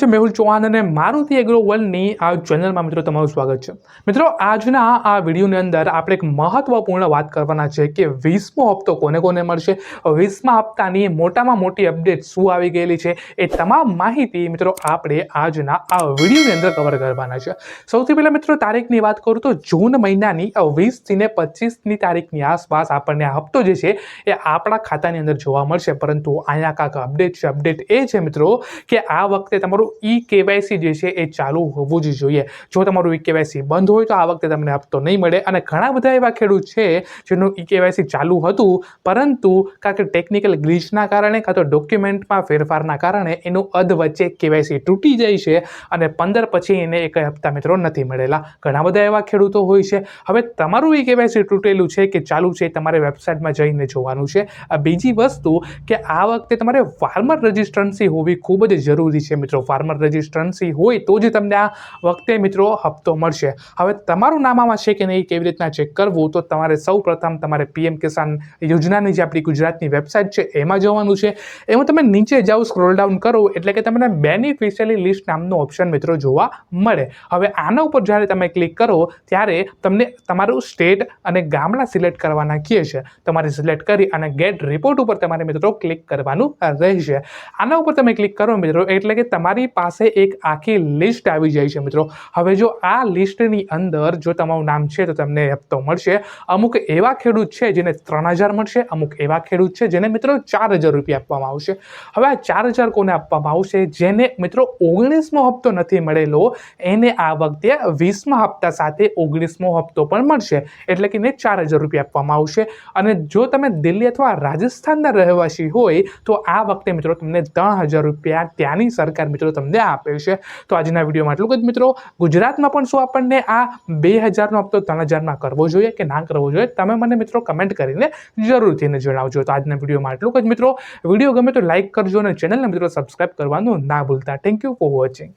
છે મેહુલ ચૌહાણ અને મારુતિ એગ્રો વર્લ્ડની આ ચેનલમાં મિત્રો તમારું સ્વાગત છે. મિત્રો, આજના આ વિડીયોની અંદર આપણે એક મહત્વપૂર્ણ વાત કરવાના છે કે વીસમો હપ્તો કોને કોને મળશે? વીસમા હપ્તાની મોટામાં મોટી અપડેટ શું આવી ગયેલી છે? એ તમામ માહિતી મિત્રો આપણે આજના આ વિડીયોની અંદર કવર કરવાના છે. સૌથી પહેલાં મિત્રો, તારીખની વાત કરું તો જૂન મહિનાની વીસથી ને પચીસની તારીખની આસપાસ આપણને આ હપ્તો જે છે, એ આપણા ખાતાની અંદર જોવા મળશે. પરંતુ અહીંયા કાંક અપડેટ છે. અપડેટ એ છે મિત્રો, કે આ વખતે તમારું ઈ કેવાયસી જે છે એ ચાલુ હોવું જ જોઈએ. જો તમારું ઈ કેવાયસી બંધ હોય તો આ વખતે તમને હપ્તો નહીં મળે અને ઘણા બધા એવા ખેડૂત છે જેનું ઈ કેવાયસી ચાલુ હતું, પરંતુ કાં કે ટેકનિકલ ગ્લિચના કારણે કાં તો ડોક્યુમેન્ટમાં ફેરફારના કારણે એનું અધ વચ્ચે કેવાયસી તૂટી જાય છે અને પંદર પછી એને એક હપ્તા મિત્રો નથી મળેલા. ઘણા બધા એવા ખેડૂતો હોય છે. હવે તમારું ઈ કેવાયસી તૂટેલું છે કે ચાલુ છે તમારે વેબસાઇટમાં જઈને જોવાનું છે. આ બીજી વસ્તુ કે આ વખતે તમારે ફાર્મર રજીસ્ટ્રન્સી હોવી ખૂબ જ જરૂરી છે મિત્રો. ફાર્મર રજિસ્ટ્રન્સી હોય તો જ તમને આ વખતે મિત્રો હપ્તો મળશે. હવે તમારું નામ આમાં છે કે નહીં, કેવી રીતના ચેક કરવું, તો તમારે સૌ પ્રથમ તમારે પીએમ કિસાન યોજનાની જે આપણી ગુજરાતની વેબસાઇટ છે, એમાં જવાનું છે. એમાં તમે નીચે જાઓ સ્ક્રોલ ડાઉન કરો, એટલે કે તમને બેનિફિશિયરી લિસ્ટ નામનો ઓપ્શન મિત્રો જોવા મળે. હવે આના ઉપર જ્યારે તમે ક્લિક કરો, ત્યારે તમને તમારું સ્ટેટ અને ગામડા સિલેક્ટ કરવાના કહે છે. તમારે સિલેક્ટ કરી અને ગેટ રિપોર્ટ ઉપર તમારે મિત્રો ક્લિક કરવાનું રહેશે. આના ઉપર તમે ક્લિક કરો મિત્રો, એટલે કે તમારી પાસે એક આખી લિસ્ટ આવી જાય છે મિત્રો. હવે જો આ લિસ્ટની અંદર જો તમારું નામ છે તો તમને હપ્તો મળશે. અમુક એવા ખેડૂત છે જેને ત્રણ હજાર મળશે, અમુક એવા ખેડૂત છે જેને મિત્રો ચાર હજાર રૂપિયા આપવામાં આવશે. હવે આ ચાર હજાર કોને આપવામાં આવશે? જેને મિત્રો ઓગણીસમો હપ્તો નથી મળેલો, એને આ વખતે વીસમા હપ્તા સાથે ઓગણીસમો હપ્તો પણ મળશે. એટલે કે એને ચાર હજાર રૂપિયા આપવામાં આવશે. અને જો તમે દિલ્હી અથવા રાજસ્થાનના રહેવાસી હોય, તો આ વખતે મિત્રો તમને ત્રણ હજાર રૂપિયા ત્યાંની સરકાર મિત્રો તમને આપેલ છે. તો આજના વિડીયોમાં એટલું જ મિત્રો. ગુજરાતમાં પણ શું આપણને આ બે હજારનો હપ્તો ત્રણ હજારમાં કરવો જોઈએ કે ના કરવો જોઈએ? તમે મને મિત્રો કમેન્ટ કરીને જરૂરથી જણાવજો. તો આજના વિડીયોમાં એટલું જ મિત્રો. વીડિયો ગમે તો લાઇક કરજો અને ચેનલને મિત્રો સબસ્ક્રાઈબ કરવાનું ના ભૂલતા. Thank you for watching